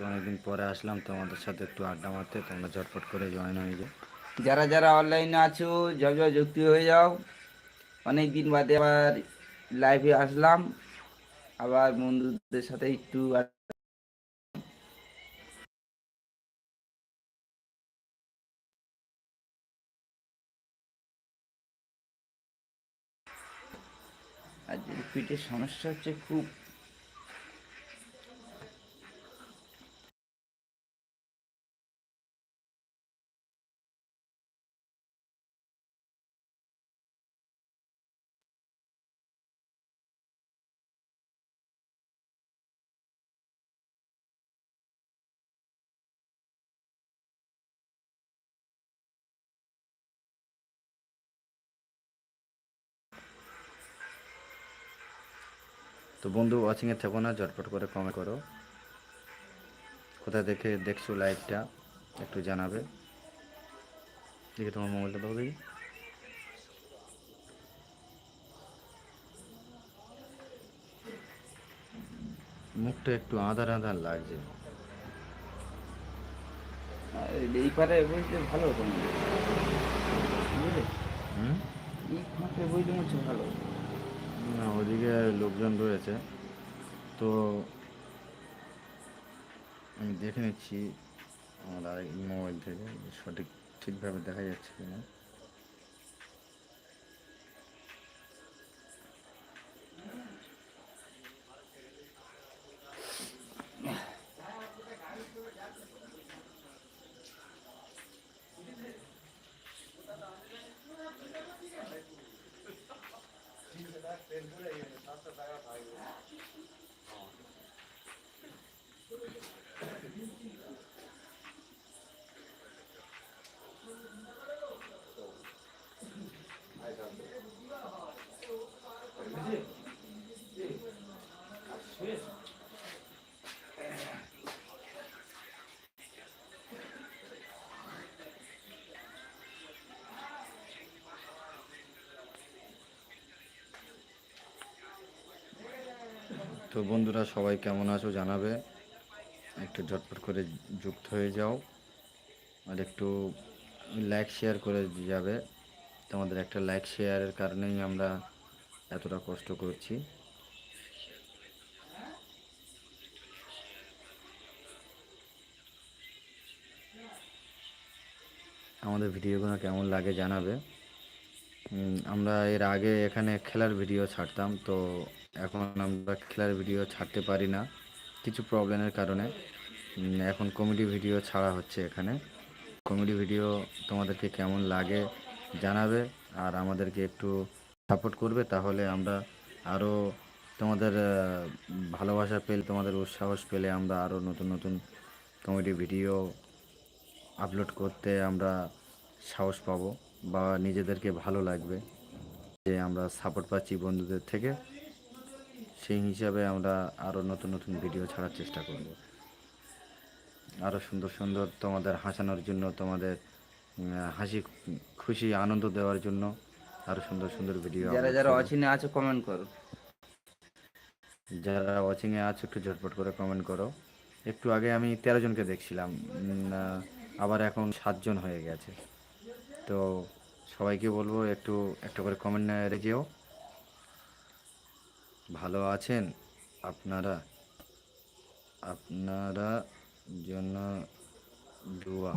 তো অনেকদিন পরে আসলাম, তোমাদের সাথে একটু আড্ডা মারতে, তোমরা ঝটপট করে জয়েন হয়ে যাও। যারা যারা অনলাইনে আছো ঝপ ঝপ যুক্ত হয়ে যাও। অনেক দিন বাদে আবার লাইভে আসলাম। আবার বন্ধুদের সাথে একটু আর পিঠের সমস্যা হচ্ছে খুব বন্ধু ওয়াচিংয়ে থেকো না ঝটপট করে কমেন্ট করো। কোথায় দেখে দেখছ লাইভটা একটু জানাবে। দেখি তোমার মোবাইলটা দাও দেখি। মুখটা একটু আধার আধার লাগছে। এই পারে বইতে ভালো হতো বুঝলে হুম? এই ফাঁকে বইতে হচ্ছে ভালো ওদিকে লোকজন রয়েছে। তো আমি দেখে নিচ্ছি, আমার মোবাইল থেকে, সঠিক, ঠিকভাবে দেখা যাচ্ছে কিনা। তো বন্ধুরা সবাই কেমন আছো জানাবে। একটু ঝটপট করে যুক্ত হয়ে যাও। আর একটু লাইক শেয়ার করে যাবে। তোমাদের একটা লাইক শেয়ারের কারণেই আমরা এতটা কষ্ট করছি। আমাদের ভিডিওগুলো কেমন লাগে জানাবে। আমরা এর আগে এখানে খেলার ভিডিও ছাড়তাম, তো এখন আমরা খেলার ভিডিও ছাড়তে পারি না কিছু প্রবলেমের কারণে। এখন কমেডি ভিডিও ছাড়া হচ্ছে এখানে। কমেডি ভিডিও তোমাদেরকে কেমন লাগে জানাবে আর আমাদেরকে একটু সাপোর্ট করবে, তাহলে আমরা আরও তোমাদের ভালোবাসা পেলে, তোমাদের উৎসাহস পেলে আমরা আরও নতুন নতুন কমেডি ভিডিও আপলোড করতে আমরা সাহস পাবো। বা নিজেদেরকে ভালো লাগবে যে আমরা সাপোর্ট পাচ্ছি বন্ধুদের থেকে সেই হিসাবে আমরা আরও নতুন নতুন ভিডিও ছাড়ার চেষ্টা করব। আরও সুন্দর সুন্দর তোমাদের হাসানোর জন্য তোমাদের হাসি খুশি আনন্দ দেওয়ার জন্য আরও সুন্দর সুন্দর ভিডিও যারা যারা অচিনে আছো কমেন্ট করো। যারা ওয়াচিংয়ে আছো একটু ঝটপট করে কমেন্ট করো। একটু আগে আমি তেরো জনকে দেখছিলাম আবার এখন সাতজন হয়ে গেছে। তো সবাইকে বলব একটু, একটা করে কমেন্ট না রেখেও। ভালো আছেন আপনারা? আপনারা জন্য দোয়া।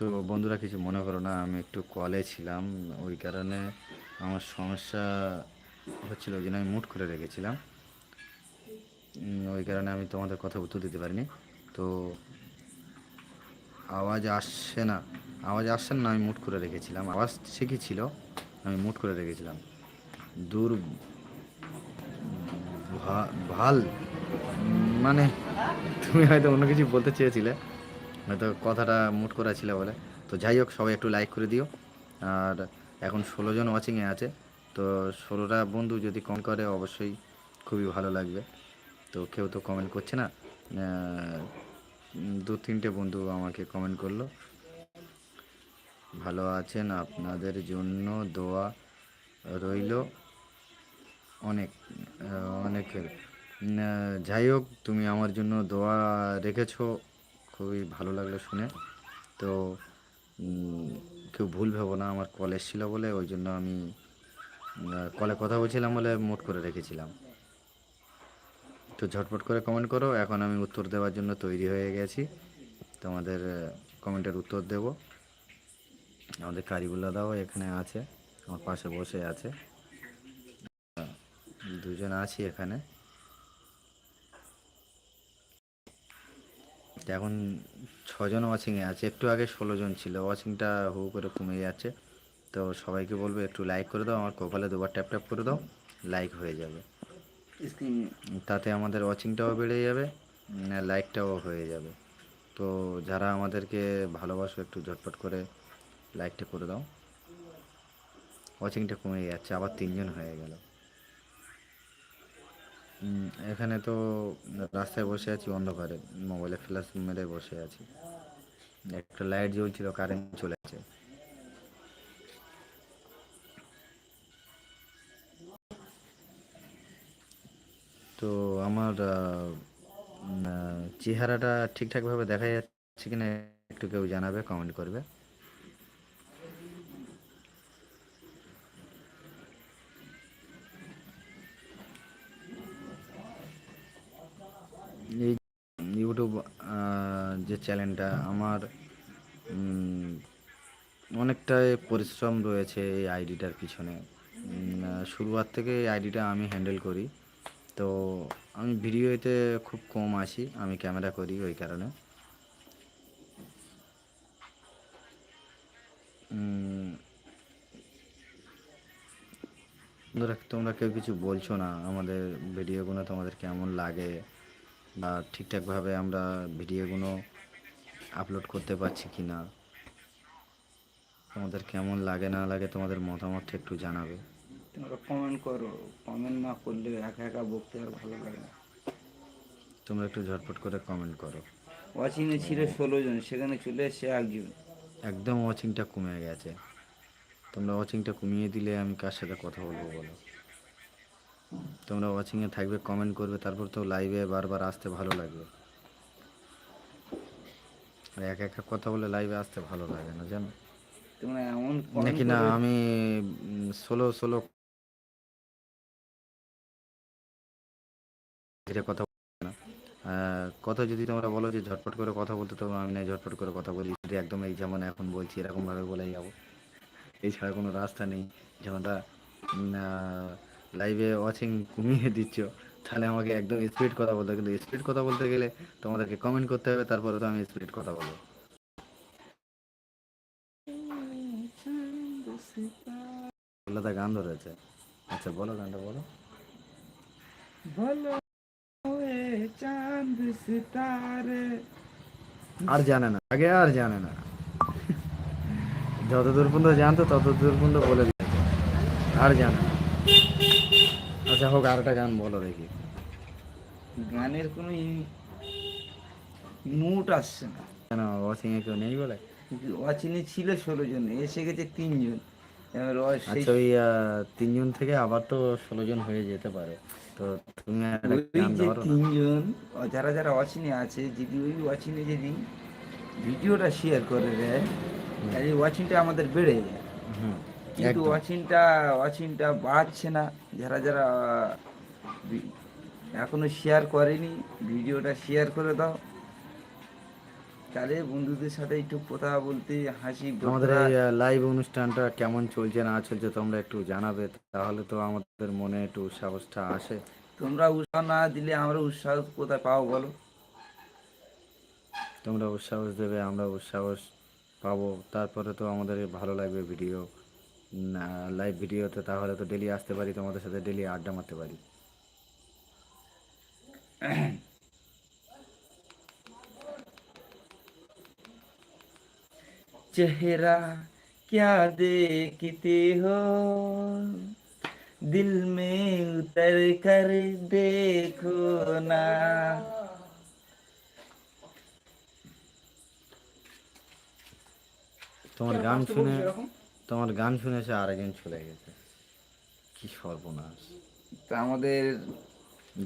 তো বন্ধুরা কিছু মনে করো না, আমি একটু কলে ছিলাম। ওই কারণে আমার সমস্যা হচ্ছিল ওই জন্য আমি মুট করে রেখেছিলাম। ওই কারণে আমি তোমাদের কথা উত্তর দিতে পারিনি। তো আওয়াজ আসছে না, আওয়াজ আসছে না, আমি মুট করে রেখেছিলাম। আওয়াজ ঠিকই ছিল? আমি মুট করে রেখেছিলাম। দূর ভালো। মানে তুমি হয়তো অন্য কিছু বলতে চেয়েছিলে। হয়তো কথাটা মুট করা ছিল বলে। তো যাই হোক, সবাই একটু লাইক করে দিও। আর এখন ষোলো জন ওয়াচিংয়ে আছে। তো ষোলোটা বন্ধু যদি কম করে, অবশ্যই খুবই ভালো লাগবে। তো কেউ তো কমেন্ট করছে না। দু তিনটে বন্ধু আমাকে কমেন্ট করল। ভালো আছেন, আপনাদের জন্য দোয়া রইল অনেক অনেকের। যাই হোক, তুমি আমার জন্য দোয়া রেখেছো। খুবই ভালো লাগল শুনে। তো কেউ ভুল ভেবো না, আমার কল এসেছিল বলে, ওই জন্য আমি কলে কথা বলছিলাম বলে মোট করে রেখেছিলাম। তো ঝটপট করে কমেন্ট করো, এখন আমি উত্তর দেওয়ার জন্য তৈরি হয়ে গেছি। তোমাদের কমেন্টের উত্তর দেব। আমাদের কারিগুল্লা দাও, এখানে আছে, আমার পাশে বসে আছে। দুজন আছি এখানে। তো এখন ছজন ওয়াচিংয়ে আছে। একটু আগে ষোলো জন ছিল ওয়াচিংটা হু করে কমে যাচ্ছে। তো সবাইকে বলব একটু লাইক করে দাও। আমার কপালে দুবার ট্যাপ ট্যাপ করে দাও। লাইক হয়ে যাবে। তাতে আমাদের ওয়াচিংটাও বেড়ে যাবে লাইকটাও হয়ে যাবে। তো যারা আমাদেরকে ভালোবাসো একটু ঝটপট করে লাইকটা করে দাও। ওয়াচিংটা কমে যাচ্ছে। আবার তিনজন হয়ে গেল। এখানে তো রাস্তায় বসে আছি, অন্ধকারে। মোবাইলে ফ্ল্যাশ মেরে বসে আছি। একটা লাইট জ্বলছিল, কারেন্ট চলে আছে তো আমার চেহারাটা ঠিকঠাকভাবে দেখা যাচ্ছে কিনা একটু কেউ জানাবে, কমেন্ট করবে এই ইউটিউব আহ, যে চ্যানেলটা। আমার অনেকটাই পরিশ্রম রয়েছে এই আইডিটার পিছনে। শুরুয়ার থেকে এই আইডিটা আমি হ্যান্ডেল করি। তো আমি ভিডিওতে খুব কম আসি, আমি ক্যামেরা করি ওই কারণে। তোমরা কেউ কিছু বলছো না, আমাদের ভিডিওগুলো তোমাদের কেমন লাগে? বা ঠিকঠাকভাবে আমরা ভিডিওগুলো আপলোড করতে পারছি কি না তোমাদের কেমন লাগে না লাগে তোমাদের মতামতটা একটু জানাবে। তোমরা কমেন্ট করো। কমেন্ট না করলে একা একা বকতে আর ভালো লাগে না। তোমরা একটু ঝটপট করে কমেন্ট করো। ওয়াচিংয়ে ছিল ষোলো জন সেখানে চলে এসছে একজন। একদম ওয়াচিংটা কমে গেছে। তোমরা ওয়াচিংটা কমিয়ে দিলে আমি কার সাথে কথা বলব বলো? তোমরা ওয়াচিংয়ে থাকবে কমেন্ট করবে তারপর তো লাইভে বারবার আসতে ভালো লাগবে। একা একা কথা বলে লাইভে আসতে ভালো লাগে না জানো? এমন নাকি না আমি ষোলো ষোলো ধীরে কথা না। কথা যদি তোমরা বলো যে ঝটপট করে কথা বলতে তো আমি না ঝটপট করে কথা বলি। যদি একদম এই যেমন এখন বলছি এরকমভাবে বলে যাব। এছাড়া কোনো রাস্তা নেই। যেমনটা লাইভে ওয়াচিং কমিয়ে দিচ্ছ। তাহলে আমাকে একদম স্পিড কথা বলতে কিন্তু স্পিড কথা বলতে গেলে তোমাদেরকে কমেন্ট করতে হবে তারপরে তো আমি স্পিড কথা বলব। আলাদা গান ধরেছে। আচ্ছা বলো গানটা বলো। বলো চাঁদ সিতারে। আর জানে না আগে আর জানে না। যতদূর পর্যন্ত জানতো ততদূর পর্যন্ত বলে দিয়েছে। আর জানে না। আচ্ছা হোক আরেকটা গান বলো দেখি। গানের কোনো মুড আসছে না। কেন? ওয়াচিং এ কেউ নেই বলে? অচিনে ছিল ষোলো জন এসে গেছে তিনজন। এবার আচ্ছা ওই তিনজন থেকে আবার তো ষোলো জন হয়ে যেতে পারে। তো তুমি। তিনজন যারা যারা অচিনে আছে যদি ওই অচিনে যদি ভিডিওটা শেয়ার করে দেয় তাহলে ওয়াচিংটা আমাদের বেড়ে যায়। হুম কিন্তু। ওয়াচিংটা ওয়াচিংটা বাড়ছে না। যারা যারা ভি- এখনও শেয়ার করেনি ভিডিওটা শেয়ার করে দাও। তাহলে বন্ধুদের সাথে একটু কথা বলতে হাসি আমাদের এই লাইভ অনুষ্ঠানটা কেমন চলছে না চলছে তোমরা একটু জানাবে তাহলে তো আমাদের মনে একটু সাহসটা আসে। তোমরা উৎসাহ না দিলে আমরা উৎসাহ কোথায় পাবো বলো? তোমরা উৎসাহস দেবে আমরা উৎসাহস পাবো। তারপরে তো আমাদের ভালো লাগবে ভিডিও লাইভ ভিডিওতে তাহলে তো ডেলি আসতে পারি তোমাদের সাথে ডেলি আড্ডা মারতে পারি। चेहरा क्या देखते हो दिल में उतर कर देखो ना তোমার গান শুনে তোমার গান শুনেছে আরেকজন চলে গেছে কি সর্বনাশ তো আমাদের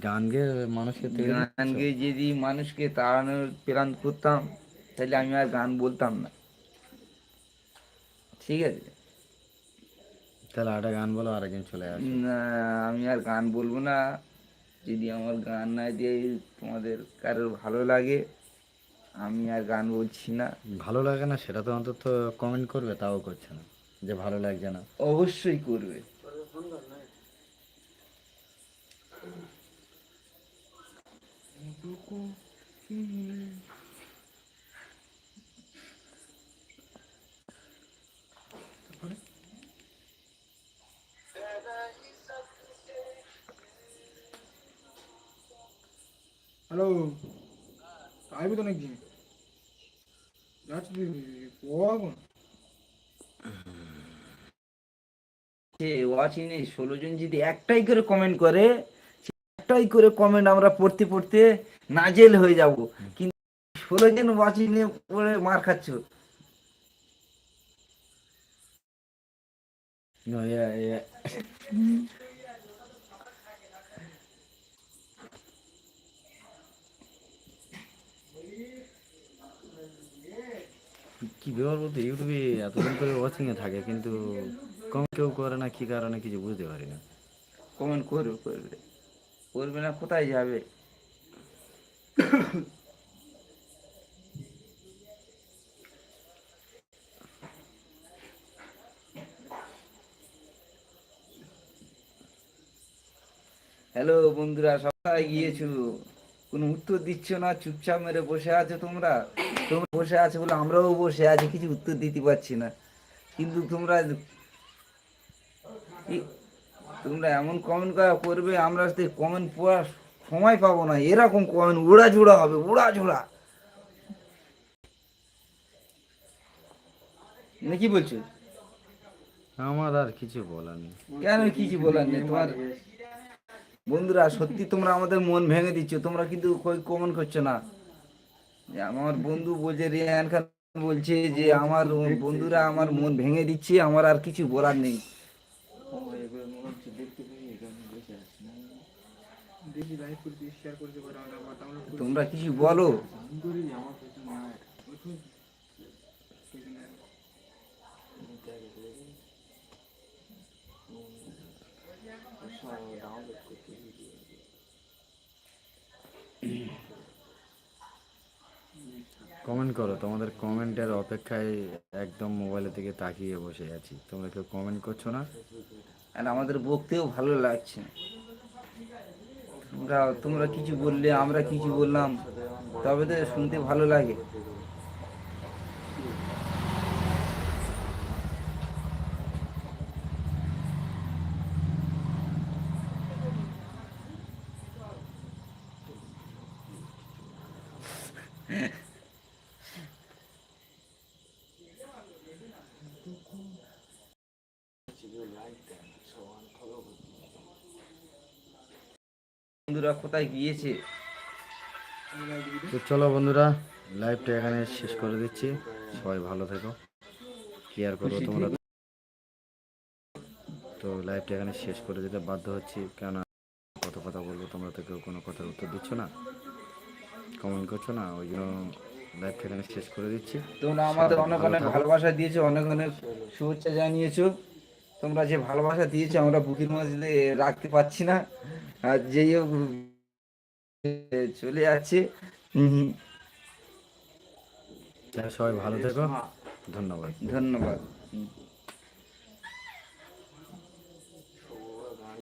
গান গেয়ে মানুষকে তৈরি গানকে যদি মানুষকে তাড়ানোর প্ল্যান করতাম তাহলে আমি আর গান বলতাম না। ঠিক আছে? তাহলে একটা গান বলো আরেকজন চলে আসে। না আমি আর গান বলব না। যদি আমার গান না দিয়ে তোমাদের কারোর ভালো লাগে আমি আর গান বলছি না। ভালো লাগে না সেটা তো অন্তত কমেন্ট করবে তাও করছে না। যে ভালো লাগছে না। অবশ্যই করবে। হ্যালো আসবি তো নাকি যাচ্ছি ওয়াচিনে ষোলো জন যদি একটাই করে কমেন্ট করে একটাই করে কমেন্ট আমরা পড়তে পড়তে নাজেল হয়ে যাব। কিন্তু ষোলো জন ওয়াচিনে পড়ে মার খাচ্ছ। No, yeah, yeah. কি ব্যাপার বলতে ইউটিউবে এতদিন করে ওয়াচিং এ থাকে কিন্তু কম কেউ করে না কি কারণে কিছু বুঝতে পারি না। কমেন্ট করবে করবে। করবে না কোথায় যাবে? হ্যালো বন্ধুরা, সবাই গিয়েছো? কোনো উত্তর দিচ্ছ না? চুপচাপ মেরে বসে আছো তোমরা? তোমরা বসে আছো বলে আমরাও বসে আছি, কিছু উত্তর দিতে পারছি না। কিন্তু তোমরা তোমরা এমন কমেন্ট করবে, আমরা কমেন্ট পড়ার সময় পাবো না। এরকম কমেন্ট উড়া ঝুড়া হবে উড়া ঝুড়া না কি বলছো? আমার আর কিছু বলার নেই। কেন কিছু বলার নেই? তোমার বন্ধুরা সত্যি তোমরা আমাদের মন ভেঙে দিচ্ছ। তোমরা কিন্তু কমন করছ না। আমার বন্ধু বলছে রিয়ান খান বলছে যে আমার বন্ধুরা আমার মন ভেঙে দিচ্ছে আমার আর কিছু বলার নেই দেখি লাইভ করে দিয়ে শেয়ার করতে পারে আমরা আবার ডাউনলোড করে তোমরা কিছু বলো। কমেন্ট করো তোমাদের কমেন্টের অপেক্ষায় একদম মোবাইলের দিকে তাকিয়ে বসে আছি। তোমরা কেউ কমেন্ট করছ না? আর আমাদের বকতেও ভালো লাগছে। না। তোমরা তোমরা কিছু বললে আমরা কিছু বললাম তবে তো শুনতে ভালো লাগে। বন্ধুরা কোথায় গিয়েছে? তো চলো বন্ধুরা লাইভটা এখানে শেষ করে দিচ্ছি। সবাই ভালো থেকো। কেয়ার করো তোমরা। তো লাইভটা এখানে শেষ করে দিতে বাধ্য হচ্ছি। কেন কত কথা বলব তোমরা তো কেউ কোনো কথার উত্তর দিচ্ছ না। কমেন্ট করছ না ওই জন্য লাইভটা এখানে শেষ করে দিচ্ছি। তোমরা আমাদের অনেক অনেক ভালোবাসা দিয়েছ অনেক অনেক শুভেচ্ছা জানিয়েছো। তোমরা যে ভালোবাসা দিয়েছ আমরা বুকের মধ্যে রাখতে পারছি না। আর যেই হোক চলে যাচ্ছে। সবাই ভালো থেকো। ধন্যবাদ। ধন্যবাদ।